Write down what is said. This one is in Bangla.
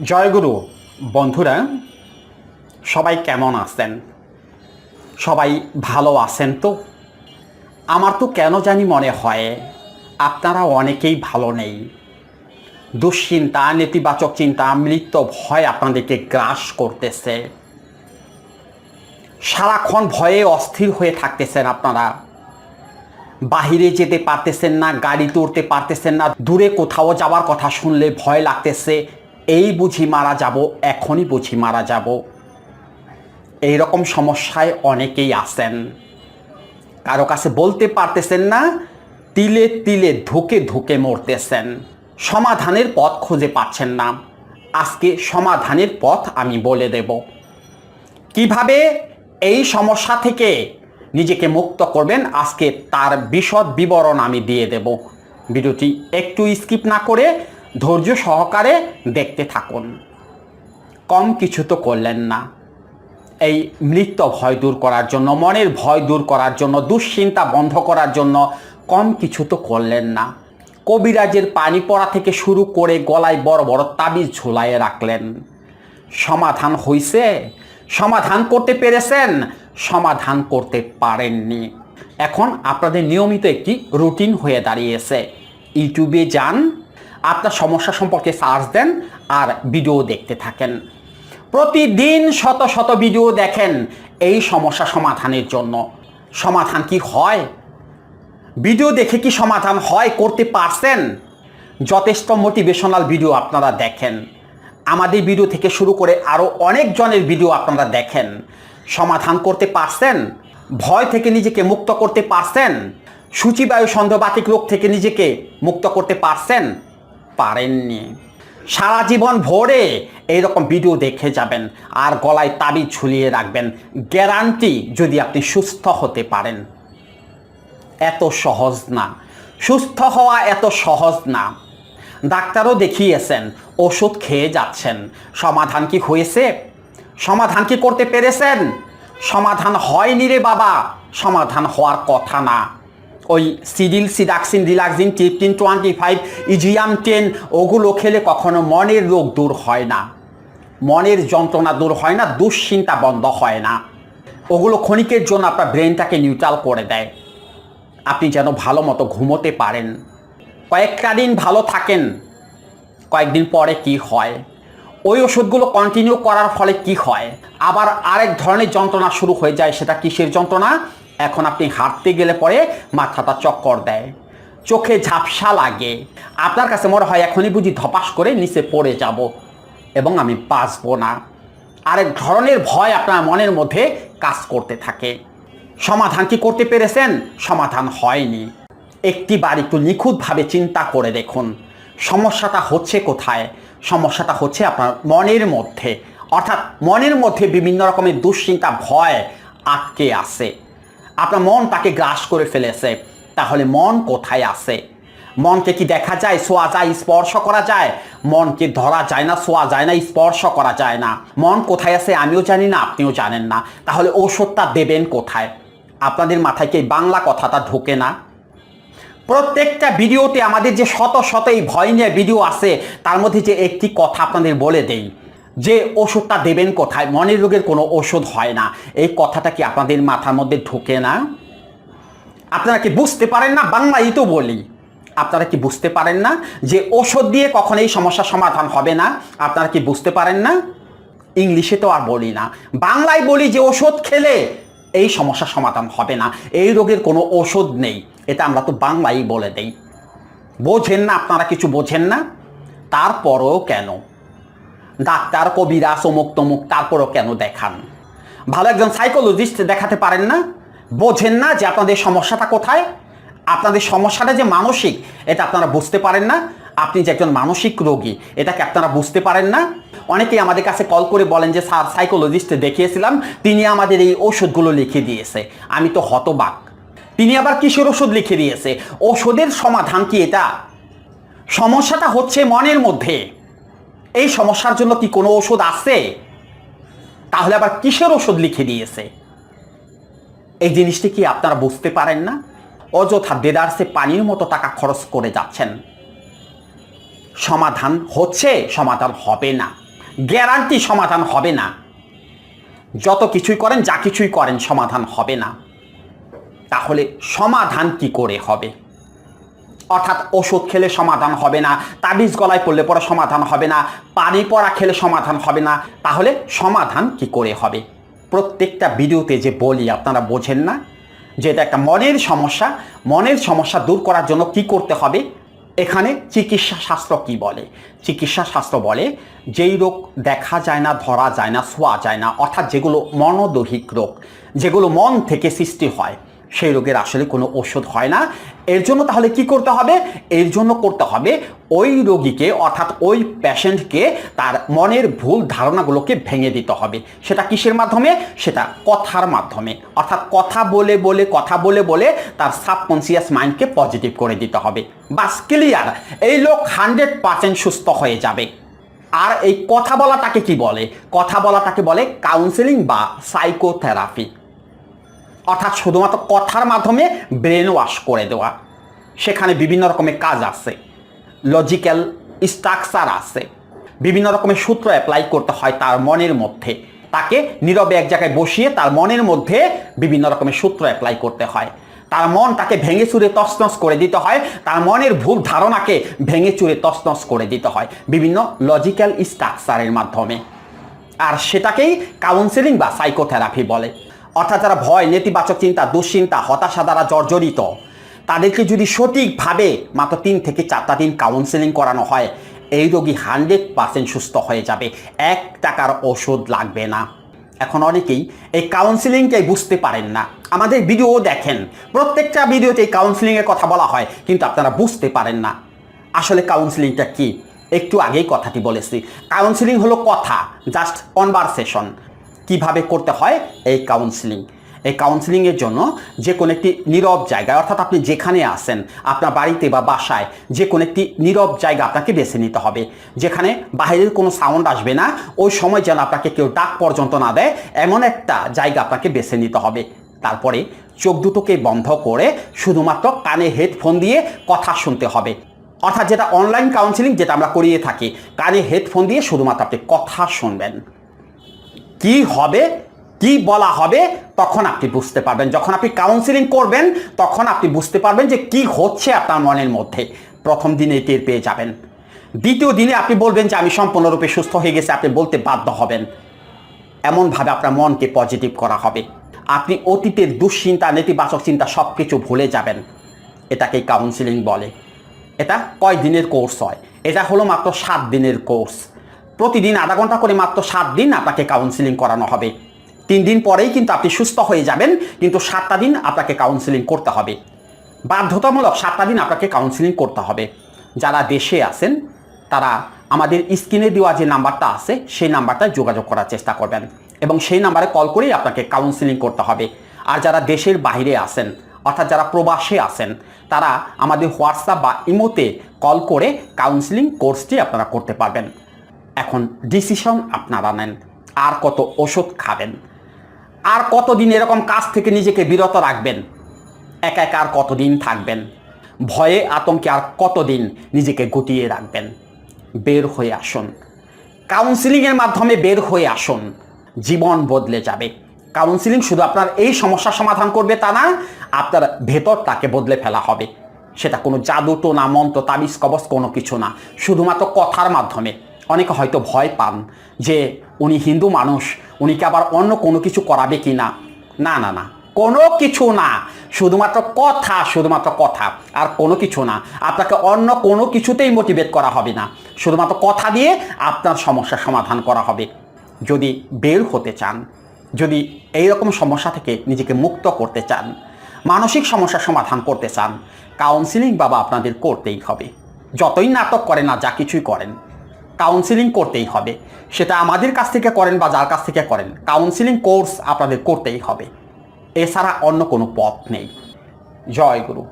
জয়গুরু, বন্ধুরা, সবাই কেমন আছেন? সবাই ভালো আছেন তো? আমার তো কেন জানি মনে হয় আপনারা অনেকেই ভালো নেই। দুশ্চিন্তা, নেতিবাচক চিন্তা, মৃত্যু ভয় আপনাদেরকে গ্রাস করতেছে। সারাক্ষণ ভয়ে অস্থির হয়ে থাকতেছেন আপনারা। বাহিরে যেতে পারতেছেন না, গাড়ি তুলতে পারতেছেন না, দূরে কোথাও যাওয়ার কথা শুনলে ভয় লাগতেছে এই বুঝি মারা যাব, এখনই বুঝি মারা যাব। এই রকম সমস্যায় অনেকেই আছেন। কারও কাছে বলতে পারতেছেন না, তিলে তিলে ধুকে ধুকে মরতেছেন। সমাধানের পথ খুঁজে পাচ্ছেন না। আজকে সমাধানের পথ আমি বলে দেব। কীভাবে এই সমস্যা থেকে নিজেকে মুক্ত করবেন, আজকে তার বিশদ বিবরণ আমি দিয়ে দেব। ভিডিওটি একটু স্কিপ না করে ধৈর্য সহকারে দেখতে থাকুন। কম কিছু তো করলেন না। এই মৃত্যু ভয় দূর করার জন্য, মনের ভয় দূর করার জন্য, দুশ্চিন্তা বন্ধ করার জন্য কম কিছু তো করলেন না। কবিরাজের পানি পড়া থেকে শুরু করে গলায় বড় বড় তাবিজ ঝুলাইয়ে রাখলেন। সমাধান হইছে? সমাধান করতে পেরেছেন? সমাধান করতে পারেননি। এখন আপনাদের নিয়মিত একটি রুটিন হয়ে দাঁড়িয়েছে। ইউটিউবে যান আপনার সমস্যা সম্পর্কে সার্চ দেন আর ভিডিও দেখতে থাকেন। প্রতিদিন শত শত ভিডিও দেখেন এই সমস্যা সমাধানের জন্য। সমাধান কি হয়? ভিডিও দেখে কি সমাধান হয় করতে পারছেন? যথেষ্ট মোটিভেশনাল ভিডিও আপনারা দেখেন। আমাদের ভিডিও থেকে শুরু করে আরও অনেকজনের ভিডিও আপনারা দেখেন। সমাধান করতে পারছেন? ভয় থেকে নিজেকে মুক্ত করতে পারছেন? সূচিবায়ু সন্দেহবাতিক রোগ থেকে নিজেকে মুক্ত করতে পারছেন? পারেননি। সারা জীবন ভরে এইরকম ভিডিও দেখে যাবেন আর গলায় তাবি ঝুলিয়ে রাখবেন। গ্যারান্টি যদি আপনি সুস্থ হতে পারেন। এত সহজ না। সুস্থ হওয়া এত সহজ না। ডাক্তারও দেখিয়েছেন, ওষুধ খেয়ে যাচ্ছেন। সমাধান কি হয়েছে? সমাধান কি করতে পেরেছেন? সমাধান হয়নি রে বাবা। সমাধান হওয়ার কথা না। ওই সিডিল, সিডাক্সিন, রিলাক্সিন, টিপটিন, টোয়েন্টি ফাইভ, ইজিয়াম টেন, ওগুলো খেলে কখনো মনের রোগ দূর হয় না। মনের যন্ত্রণা দূর হয় না, দুশ্চিন্তা বন্ধ হয় না। ওগুলো ক্ষণিকের জন্য আপনার ব্রেনটাকে নিউট্রাল করে দেয়। আপনি যেন ভালো মতো ঘুমোতে পারেন। কয়েকটা দিন ভালো থাকেন। কয়েকদিন পরে কি হয়? ওই ওষুধগুলো কন্টিনিউ করার ফলে কি হয়? আবার আরেক ধরনের যন্ত্রণা শুরু হয়ে যায়, সেটা কিসের যন্ত্রণা? এখন আপনি হাঁটতে গেলে পরে মাথাটা চক্কর দেয়। চোখে ঝাপসা লাগে। আপনার কাছে মনে হয় এখনই বুঝি ধপাস করে নিচে পড়ে যাব এবং আমি বাঁচবো না। আরেক ধরনের ভয় আপনার মনের মধ্যে কাজ করতে থাকে। সমাধান কি করতে পেরেছেন? সমাধান হয়নি। একটি বার একটু নিখুঁতভাবে চিন্তা করে দেখুন। সমস্যাটা হচ্ছে কোথায়? সমস্যাটা হচ্ছে আপনার মনের মধ্যে। অর্থাৎ মনের মধ্যে বিভিন্ন রকমের দুশ্চিন্তা, ভয় আটকে আছে। আপনার মন তাকে গ্রাস করে ফেলেছে। তাহলে মন কোথায় আছে? মনকে কি দেখা যায়, শোয়া যায়, স্পর্শ করা যায়? মনকে ধরা যায় না, শোয়া যায় না, স্পর্শ করা যায় না। মন কোথায় আছে আমিও জানি না, আপনিও জানেন না। তাহলে ওষুধটা দেবেন কোথায়? আপনাদের মাথায় কি বাংলা কথাটা ঢোকে না? প্রত্যেকটা ভিডিওতে আমাদের যে শত শত এই ভয় নিয়ে ভিডিও আছে, তার মধ্যে যে একটি কথা আপনাদের বলে দেই। যে ওষুধটা দেবেন কোথায়? মনের রোগের কোনো ওষুধ হয় না। এই কথাটা কি আপনাদের মাথার মধ্যে ঢোকে না? আপনারা কি বুঝতে পারেন না? বাংলাই তো বলি। আপনারা কি বুঝতে পারেন না যে ওষুধ দিয়ে কখন এই সমস্যার সমাধান হবে না? আপনারা কি বুঝতে পারেন না? ইংলিশে তো আর বলি না। বাংলায় বলি যে ওষুধ খেলে এই সমস্যার সমাধান হবে না। এই রোগের কোনো ওষুধ নেই। এটা আমরা তো বাংলাই বলে দেই। বোঝেন না, আপনারা কিছু বোঝেন না? তারপরও কেন? ডাক্তার কবিরা অমুক তমুক, তারপরও কেন দেখান? ভালো একজন সাইকোলজিস্ট দেখাতে পারেন না? বোঝেন না যে আপনাদের সমস্যাটা কোথায়? আপনাদের সমস্যাটা যে মানসিক, এটা আপনারা বুঝতে পারেন না। আপনি যে একজন মানসিক রোগী, এটাকে আপনারা বুঝতে পারেন না। অনেকেই আমাদের কাছে কল করে বলেন যে, স্যার সাইকোলজিস্ট দেখিয়েছিলাম, তিনি আমাদের এই ওষুধগুলো লিখে দিয়েছে। আমি তো হতবাক। তিনি আবার কিসের ওষুধ লিখে দিয়েছে? ওষুধের সমাধান কি এটা? সমস্যাটা হচ্ছে মনের মধ্যে। এই সমস্যার জন্য কি কোনো ওষুধ আছে? তাহলে আবার কিসের ওষুধ লিখে দিয়েছে? এই জিনিসটি কি আপনারা বুঝতে পারেন না? অযথা দেদারসে পানির মতো টাকা খরচ করে যাচ্ছেন। সমাধান হচ্ছে, সমাধান হবে না। গ্যারান্টি সমাধান হবে না। যত কিছুই করেন, যা কিছুই করেন, সমাধান হবে না। তাহলে সমাধান কি করে হবে? অর্থাৎ ওষুধ খেলে সমাধান হবে না, তাবিজ গলায় পড়লে পরে সমাধান হবে না, পানি পড়া খেলে সমাধান হবে না, তাহলে সমাধান কি করে হবে? প্রত্যেকটা ভিডিওতে যে বলি, আপনারা বোঝেন না? যে এটা একটা মনের সমস্যা মনের সমস্যা দূর করার জন্য কি করতে হবে? এখানে চিকিৎসা শাস্ত্র কি বলে? চিকিৎসা শাস্ত্র বলে, যেই রোগ দেখা যায় না, ধরা যায় না, শোয়া যায় না, অর্থাৎ যেগুলো মনোদৈহিক রোগ, যেগুলো মন থেকে সৃষ্টি হয় সেই রোগের আসলে কোনো ওষুধ হয় না। এর জন্য তাহলে কি করতে হবে? এর জন্য করতে হবে ওই রোগীকে অর্থাৎ ওই প্যাশেন্টকে তার মনের ভুল ধারণাগুলোকে ভেঙে দিতে হবে। সেটা কিসের মাধ্যমে? সেটা কথার মাধ্যমে। অর্থাৎ কথা বলে বলে, কথা বলে বলে তার সাবকনসিয়াস মাইন্ডকে পজিটিভ করে দিতে হবে। বাস ক্লিয়ার? এই লোক হান্ড্রেড পার্সেন্ট সুস্থ হয়ে যাবে। আর এই কথা বলাটাকে কি বলে? কথা বলাটাকে বলে কাউন্সেলিং বা সাইকোথেরাপি অর্থাৎ শুধুমাত্র কথার মাধ্যমে ব্রেন ওয়াশ করে দেওয়া। সেখানে বিভিন্ন রকমের কাজ আছে। লজিক্যাল স্ট্রাকচার আছে। বিভিন্ন রকমের সূত্র অ্যাপ্লাই করতে হয় তার মনের মধ্যে। তাকে নীরবে এক জায়গায় বসিয়ে তার মনের মধ্যে বিভিন্ন রকমের সূত্র অ্যাপ্লাই করতে হয়। তার মন তাকে ভেঙে চুরে তসনস করে দিতে হয়। তার মনের ভুল ধারণাকে ভেঙে চুরে তসনস করে দিতে হয় বিভিন্ন লজিক্যাল স্ট্রাকচারের মাধ্যমে। আর সেটাকেই কাউন্সেলিং বা সাইকোথেরাপি বলে। অর্থাৎ যারা ভয়, নেতিবাচক চিন্তা, দুশ্চিন্তা, হতাশা দ্বারা জর্জরিত, তাদেরকে যদি সঠিকভাবে মাত্র তিন থেকে চারটা দিন কাউন্সেলিং করানো হয়, এই রোগী হান্ড্রেড পার্সেন্ট সুস্থ হয়ে যাবে। এক টাকার ওষুধ লাগবে না। এখন অনেকেই এই কাউন্সিলিংটাই বুঝতে পারেন না। আমাদের ভিডিও দেখেন। প্রত্যেকটা ভিডিওতে এই কাউন্সিলিংয়ের কথা বলা হয়, কিন্তু আপনারা বুঝতে পারেন না। আসলে কাউন্সিলিংটা কি? একটু আগেই কথাটি বলেছি। কাউন্সিলিং হলো কথা জাস্ট কনভারসেশন কীভাবে করতে হয় এই কাউন্সিলিং এই কাউন্সিলিংয়ের জন্য যে কোনো একটি নীরব জায়গায়, অর্থাৎ আপনি যেখানে আসেন আপনার বাড়িতে বা বাসায় যে কোনো একটি নীরব জায়গা আপনাকে বেছে নিতে হবে। যেখানে বাইরের কোনো সাউন্ড আসবে না, ওই সময় যেন আপনাকে কেউ ডাক পর্যন্ত না দেয়, এমন একটা জায়গা আপনাকে বেছে নিতে হবে। তারপরে চোখ দুটোকে বন্ধ করে শুধুমাত্র কানে হেডফোন দিয়ে কথা শুনতে হবে। অর্থাৎ যেটা অনলাইন কাউন্সিলিং যেটা আমরা করিয়ে থাকি, কানে হেডফোন দিয়ে শুধুমাত্র আপনি কথা শুনবেন। কি হবে, কি বলা হবে, তখন আপনি বুঝতে পারবেন। যখন আপনি কাউন্সিলিং করবেন, তখন আপনি বুঝতে পারবেন যে কি হচ্ছে আপনার মনের মধ্যে। প্রথম দিনে টের পেয়ে যাবেন। দ্বিতীয় দিনে আপনি বলবেন যে, আমি সম্পূর্ণরূপে সুস্থ হয়ে গেছে, আপনি বলতে বাধ্য হবেন। এমনভাবে আপনার মনকে পজিটিভ করা হবে। আপনি অতীতের দুশ্চিন্তা, নেতিবাচক চিন্তা সব কিছু ভুলে যাবেন। এটাকে কাউন্সিলিং বলে। এটা কয় দিনের কোর্স হয়? এটা হলো মাত্র সাত দিনের কোর্স প্রতিদিন আধা ঘণ্টা করে মাত্র সাত দিন আপনাকে কাউন্সিলিং করানো হবে। তিন দিন পরেই কিন্তু আপনি সুস্থ হয়ে যাবেন, কিন্তু সাতটা দিন আপনাকে কাউন্সিলিং করতে হবে। বাধ্যতামূলক সাতটা দিন আপনাকে কাউন্সিলিং করতে হবে। যারা দেশে আছেন, তারা আমাদের স্ক্রিনে দেওয়া যে নাম্বারটা আছে, সেই নাম্বারটায় যোগাযোগ করার চেষ্টা করবেন এবং সেই নাম্বারে কল করেই আপনাকে কাউন্সিলিং করতে হবে। আর যারা দেশের বাইরে আছেন, অর্থাৎ যারা প্রবাসে আছেন, তারা আমাদের হোয়াটসঅ্যাপ বা ইমোতে কল করে কাউন্সিলিং কোর্সটি আপনারা করতে পারবেন। এখন ডিসিশন আপনারা নেন। আর কত ওষুধ খাবেন। আর কতদিন এরকম কাজ থেকে নিজেকে বিরত রাখবেন। একা একা আর কতদিন থাকবেন। ভয়ে আতঙ্কে আর কতদিন নিজেকে গুটিয়ে রাখবেন। বের হয়ে আসুন। কাউন্সিলিংয়ের মাধ্যমে বের হয়ে আসুন। জীবন বদলে যাবে। কাউন্সিলিং শুধু আপনার এই সমস্যার সমাধান করবে তা না, আপনার ভেতরটাকে বদলে ফেলা হবে। সেটা কোনো জাদু, টোনা, মন্ত্র, তাবিজ, কবচ কোনো কিছু না। শুধুমাত্র কথার মাধ্যমে। অনেকে হয়তো ভয় পান যে উনি হিন্দু মানুষ উনি কি আবার অন্য কোনো কিছু করাবে কি না? না না না। কোনো কিছু না। শুধুমাত্র কথা শুধুমাত্র কথা। আর কোনো কিছু না। আপনাকে অন্য কোনো কিছুতেই মোটিভেট করা হবে না। শুধুমাত্র কথা দিয়ে আপনার সমস্যার সমাধান করা হবে। যদি বের হতে চান, যদি এই রকম সমস্যা থেকে নিজেকে মুক্ত করতে চান, মানসিক সমস্যার সমাধান করতে চান কাউন্সিলিং বাবা আপনাদের করতেই হবে। যতই নাটক করেন না যা কিছুই করেন কাউন্সিলিং করতেই হবে। সেটা আমাদের কাছ থেকে করেন বা যার কাছ থেকে করেন কাউন্সিলিং কোর্স আপনাদের করতেই হবে। এছাড়া অন্য কোনো পথ নেই। জয় গুরু।